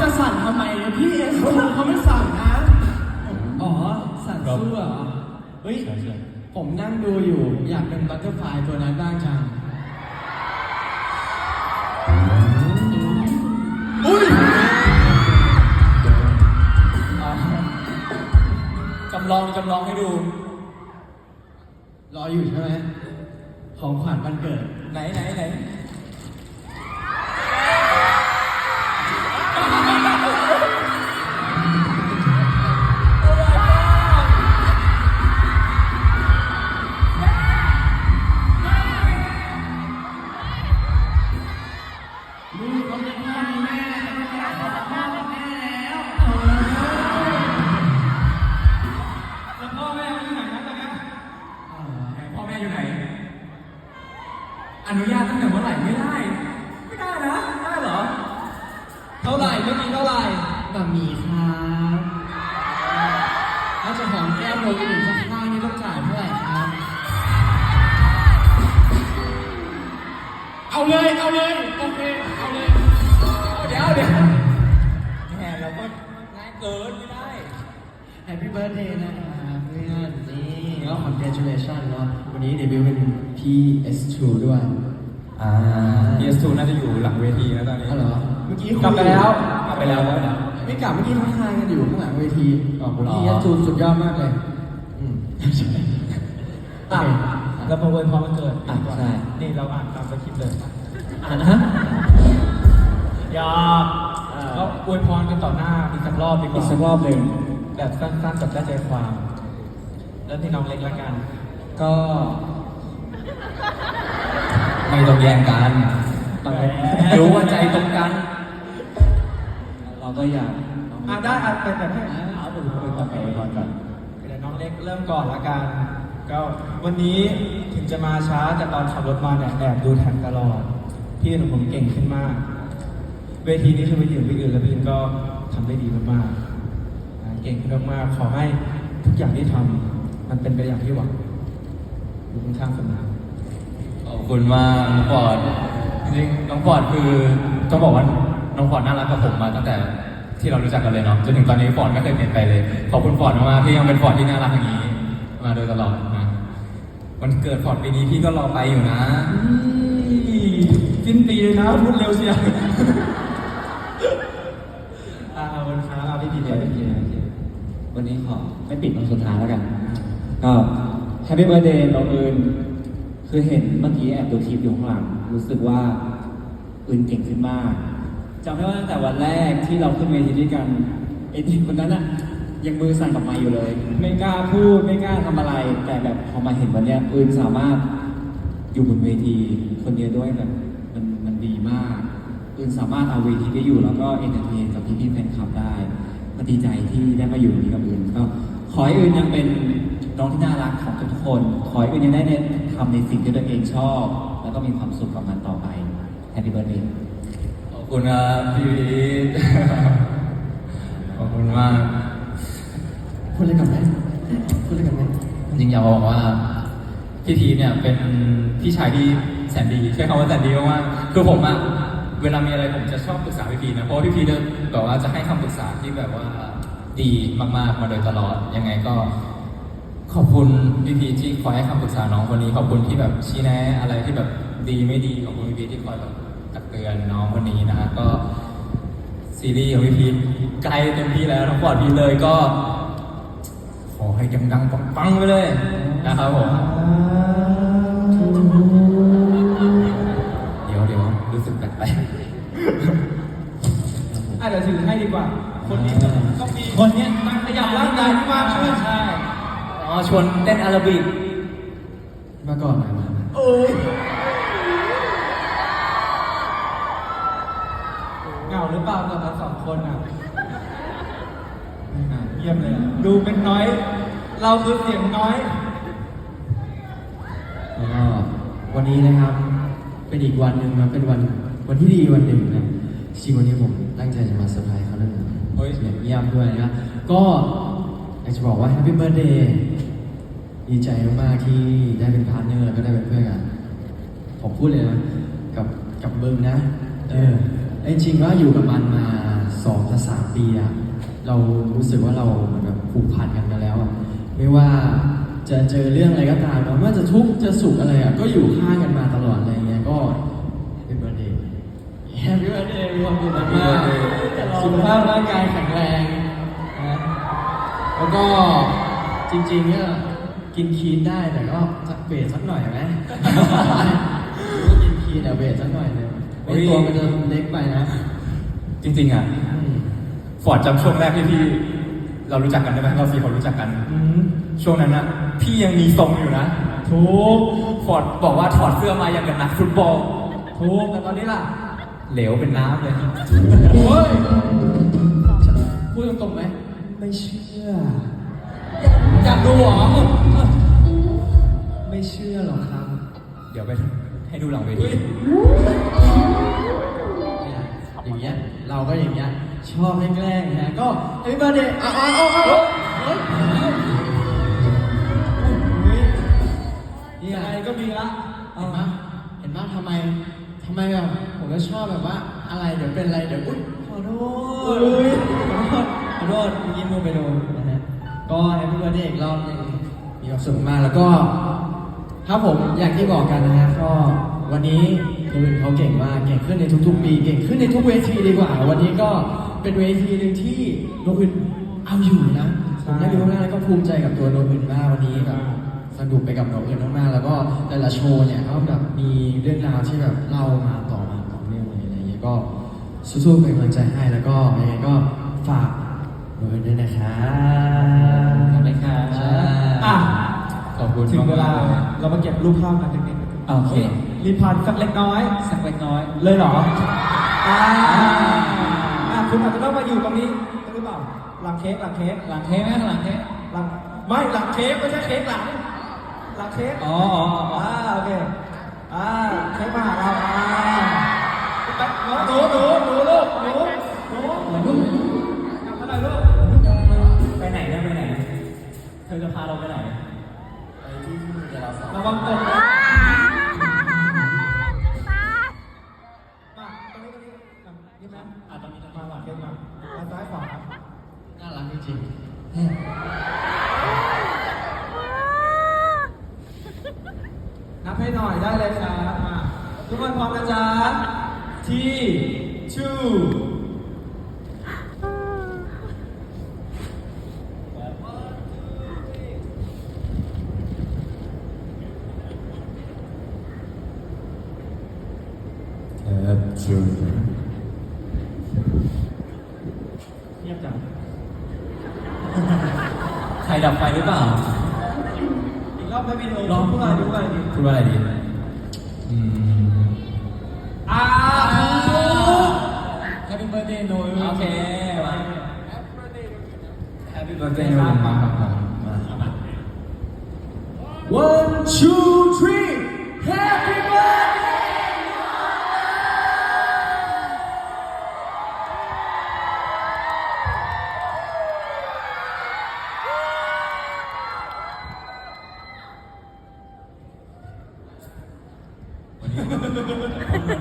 จะสั่นทำไมเนี่ยพี่เอสเขาไม่สั่นนะ อ๋อ สั่นสู้เหรอเฮ้ย ใช่ใช่ผมนั่งดูอยู่ อยากเป็นบัตเตอร์ฟลายตัวนั้นบ้างจังอุ้ยอ่าจำลองจำลองให้ดู รออยู่ใช่ไหม ของขวัญวันเกิด ไหนไหนไหน เอาเลยเอาเลยโอเคเอาเลยเดี๋ยวเดี๋ยวแหมเราก็ง่ายเกินไม่ได้ Happy Birthday นะครับเพื่อนนี่ก็ congratulation เนาะวันนี้เดบิวต์เป็น PS2 ด้วยอ่า PS2 น่าจะอยู่หลังเวทีนะตอนนี้อ๋อเหรอเมื่อกี้คุยกลับไปแล้วกลับไปแล้วกลับไปแล้วไม่กลับเมื่อกี้ทักทายกันอยู่ข้างหลังเวทีอ๋อผมหรอ PS2 สุดยอดมากเลยอืมใช่อะโอเรามาอวยพรวันเกิดอะใช่ นี่เราอ่านตามสคริปต์เลย อ่านนะยาก็อวยพรกันต่อหน้าอีกสักรอบดีกว่าอีกสักรอบหนึ่ง แบบสั้นๆจับได้ใจความเริ่มที่น้องเล็กละกัน ก็ ไม่ต้องแย่งกันเรารู้ว่าใจตรงกัน เราก็อยากอะได้อะแต่แต่ให้เอาไปคุยต่อไปก่อนก่อนเดี๋ยวน้องเล็กเริ่มก่อนละกัน ก็วันนี้ถึงจะมาช้าแต่ตอนขับรถมาเนี่ยแอบดูแทนตลอด พี่หนุ่มผมเก่งขึ้นมาก เวทีนี้คือไปยืนไปอื่นแล้วพี่ก็ทำได้ดีมากๆเก่งขึ้นมากๆขอให้ทุกอย่างที่ทำมันเป็นไปอย่างที่หวังอยู่ข้างๆสนาขอบคุณมากน้องฟอร์ดจริงๆน้องฟอร์ดคือต้องบอกว่าน้องฟอร์ดน่ารักกับผมมาตั้งแต่ที่เรารู้จักกันเลยเนาะจนถึงตอนนี้ฟอร์ดไม่เคยเปลี่ยนไปเลย ขอบคุณฟอร์ดมากๆที่ยังเป็นฟอร์ดที่น่ารักอย่างนี้ มาโดยตลอดนะวันเกิดฟอร์ดปีนี้พี่ก็รอไปอยู่นะ สิ้นปีเลยนะพูดเร็วเชียวอ่าวันค้าเอาพี่พีเดียวพี่พีเดียวพี่พีเดียววันนี้ขอไม่ปิดวันสุดท้ายแล้วกันก็แฮปปี้เบิร์เดย์น้องอื่น คือเห็นเมื่อกี้แอบดูคลิปอยู่ข้างหลัง รู้สึกว่าอื่นเก่งขึ้นมากจำได้ว่าตั้งแต่วันแรกที่เราขึ้นเวทีด้วยกันไอ้ทีคนนั้นอะยังมือสั่นกับไม้อยู่เลย ไม่กล้าพูดไม่กล้าทำอะไร แต่แบบพอมาเห็นวันเนี้ยอื่นสามารถอยู่บนเวทีคนเดียวด้วยแบบ ดีมากอื่นสามารถเอาเวทีได้อยู่แล้วก็เอนเตอร์เทนกับพี่ๆแฟนคลับได้ก็ดีใจที่ได้มาอยู่ตรงนี้กับอื่นก็ขอให้อื่นยังเป็นน้องที่น่ารักของทุกๆคน ขอให้อื่นยังได้เนี่ยทำในสิ่งที่ตัวเองชอบ แล้วก็มีความสุขกับมันต่อไปแฮปปี้เบิร์ดเดย์ขอบคุณครับพี่พีทขอบคุณมากพูดเลยกันไหมพูดเลยกันไหมจริงๆอยากบอกว่าพี่พีทเนี่ยเป็นพี่ชายที่ แสนดีใช้คำว่าแสนดีมากๆคือผมอะเวลามีอะไรผมจะชอบปรึกษาพี่พีนะเพราะว่าพี่พีทจะแบบว่าจะให้คำปรึกษาที่แบบว่าดีมากๆมาโดยตลอดยังไงก็ขอบคุณพี่พีที่คอยให้คำปรึกษาน้องคนนี้ ขอบคุณที่แบบชี้แนะอะไรที่แบบดีไม่ดีขอบคุณพี่พีที่คอยแบบตักเตือนน้องคนนี้นะฮะก็ซีรีส์ของพี่พีทใกล้เต็มที่แล้วทั้งปอดพีเลยก็ ขอให้ดังๆปังๆไปเลยนะครับผม กว่า คนนี้ต้องมีคนเนี้ยต้องขยับร่างกายมากขึ้นใช่ๆอ๋อชวนเต้นอาราบิกมาก่อนมามามาเอ้ยเหงาหรือเปล่ากับเราสองคนอะไม่เหงาเยี่ยมเลยอะดูเป็นน้อย เราคือเสียงน้อย แล้วก็วันนี้นะครับ เป็นอีกวันหนึ่งนะเป็นวันวันที่ดีวันหนึ่งนะจริงๆวันนี้ผม ตั้งใจจะมาเซอร์ไพรส์เขาด้วยนะเฮ้ย เสียงเงียบด้วยนะก็อยากจะบอกว่า Happy Birthday ดีใจมากๆที่ได้เป็นพาร์ทเนอร์แล้วก็ได้เป็นเพื่อนกันผมพูดเลยนะกับกับเบิงนะ เออไอ้จริงว่าอยู่กับมันมาสองจะสามปีอะเรารู้สึกว่าเราเหมือนแบบผูกพันกันไปแล้วอะไม่ว่าจะเจอเรื่องอะไรก็ตามเนอะไม่ว่าจะทุกข์จะสุขอะไรอะก็อยู่ข้างกันมาตลอดอะไรเงี้ยก็ Happy Birthday Happy Birthday มีความสุขมากๆสุขภาพร่างกายแข็งแรงนะแล้วก็จริงๆเนี่ยกินคีนได้แต่ก็สักเบสสักหน่อยไหมกินคีนแต่เบสสักหน่อยหนึงไม่ตัวมันจะเล็กไปนะ จริงๆอะอืมฟอร์ดจำช่วงแรกที่พี่เรารู้จักกันได้ไหมเราสี่คนรู้จักกันอืมช่วงนั้นนะพี่ยังมีทรงอยู่นะถูกฟอร์ดบอกว่าถอดเสื้อมาอย่างกับนักฟุตบอลถูกแต่ตอนนี้ล่ะ เหลวเป็นน้ำเลยโอ้ยพูดตรงๆไหม ไม่เชื่อ อยากดูเหรอ ไม่เชื่อหรอกครับ เดี๋ยวไปให้ดูหลังเวทีเนี่ยอย่างเงี้ย เราก็อย่างเงี้ย ชอบแกล้งๆนะก็เฮ้ยมาเด็เอาเอาเอาเอาเฮ้ยเฮ้ยนี่ยังไงไงก็มีละเห็นไหมเห็นไหมทำไม ทำไมแบบผมก็ชอบแบบว่าอะไรเดี๋ยวเป็นอะไรเดี๋ยวอุ๊ยขอโทษอุ๊ยขอโทษขอโทษเมื่อกี้มือไปโดนนะฮะก็แฮปปี้เบิร์ดเดย์อีกรอบหนึงมีความสุขมากแล้วก็ครับผมอย่างที่บอกกันนะฮะก็วันนี้คือเขาเก่งมากเก่งขึ้นในทุกๆปีเก่งขึ้นในทุกเวทีดีกว่า วันนี้ก็เป็นเวทีหนึ่งที่โนอื่นเอาอยู่นะผมได้ดูมากแล้วก็ภูมิใจกับตัวโนอื่นมากวันนี้แบบ สนุกไปกับโนอื่นมากๆแล้วก็แต่ละโชว์เนี่ยก็แบบมีเรื่องราวที่แบบเล่ามาต่อมาต่อเนื่องเลยอะไรอย่างเงี้ยก็สู้ๆเป็นกำลังใจให้แล้วก็ยังไงก็ฝากโนอื่นด้วยนะครับขอบคุณครับใช่อะขอบคุณถึงเวลามกๆเรามาเก็บรูปภาพกันนิดนึงโอเครีพอร์ตสักเล็กน้อย สักเล็กน้อย เลยเหรออ่าอ่าคุณอาจจะต้องมาอยู่ตรงนี้หรือเปล่าหลังเค้กหลังเค้กหลังเค้กไหมหลังเค้กหลังไม่หลังเค้กไม่ใช่เค้กหลัง หลังเค้กอ๋ออ๋ออ๋อ อ่าโอเค อ่าเค้กมาหาเราอ่าไปหนูหนูหนูลูกหนูหนูหนูกลับมาหน่อยลูกไปไหนเนี่ยไปไหน เธอจะพาเราไปไหนระวังตกนะ มาตรงนี้ตรงนี้นี่ไหมอ่าตรงนี้มาหลังเค้กมามาซ้ายขวาน่ารักจริงๆ นับ ให้หน่อยได้เลยครับมาทุกคนพร้อมนะจ๊ะที่ two ครับชูเงียบจัง ใครดับไฟหรือเปล่า อีกรอบให้วิดีโอร้องพูดอะไรพูดอะไรดีพูดว่าอะไรดีอืมอ่าแฮปปี้เบิร์ดเดย์โนยโอเคมา Happy birthday มาครับผมมา one two three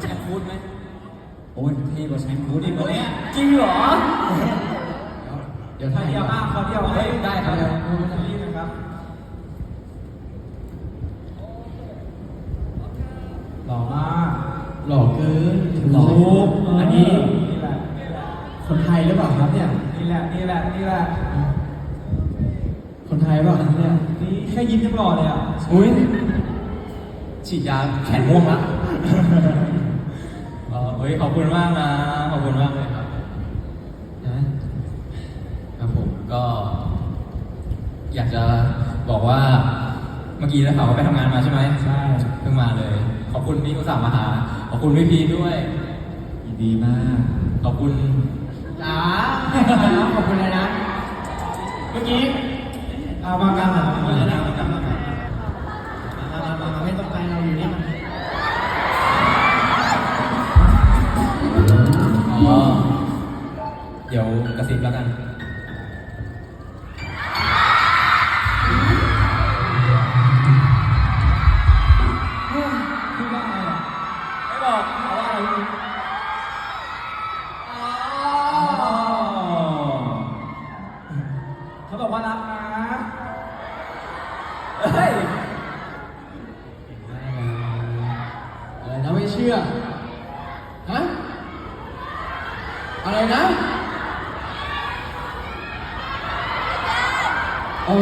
แชมพูดไหมโอ้ยเท่กว่าแชมพูอีกวะเนี่ยจริงเหรอ เดี๋ยวขอถ่ายเดียวอะขอเดียวเฮ้ยได้ครับนี่นะครับหล่อมากหล่อเกินหล่ออันนี้นี่แหละนี่แหละคนไทยหรือเปล่าครับเนี่ยนี่แหละนี่แหละนี่แหละคนไทยเปล่าครับเนี่ยนี่แค่ยิ้มยังหล่อเลยอะอุ้ย ฉีดยาแขนม่วงละเออเฮ้ยขอบคุณมากนะ ขอบคุณมากเลยครับนะครับผมก็ อยากจะบอกว่าเมื่อกี้ได้ข่าวว่าไปทำงานมาใช่ไหมใช่เพิ่งมาเลย ขอบคุณพี่อุตส่าห์มาหา ขอบคุณพี่พีด้วยยินดีมาก ขอบคุณจ๋าขอบคุณเลยนะ เมื่อกี้เอามากลางหลังมามาเลยแล้นะ ดี๋ยวกระซิบแล้วกันเขาบอกว่ารักนะเฮ้ยอะไรนะไม่เชื่อฮะอะไรนะ โอ้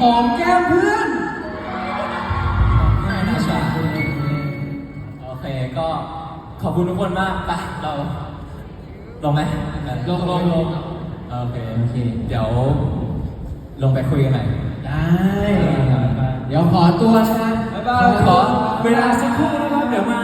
หอมแก้มเพื่อนง่ายนะชาโอเคก็ขอบคุณทุกคนมากไปเราลงไหมลงลงลงโอเคโอเค เดี๋ยว ลงไปคุยกันหน่อยได้เดี๋ยวขอตัวนะบ๊ายบายขอเวลาสักครู่นะครับเดี๋ยวมา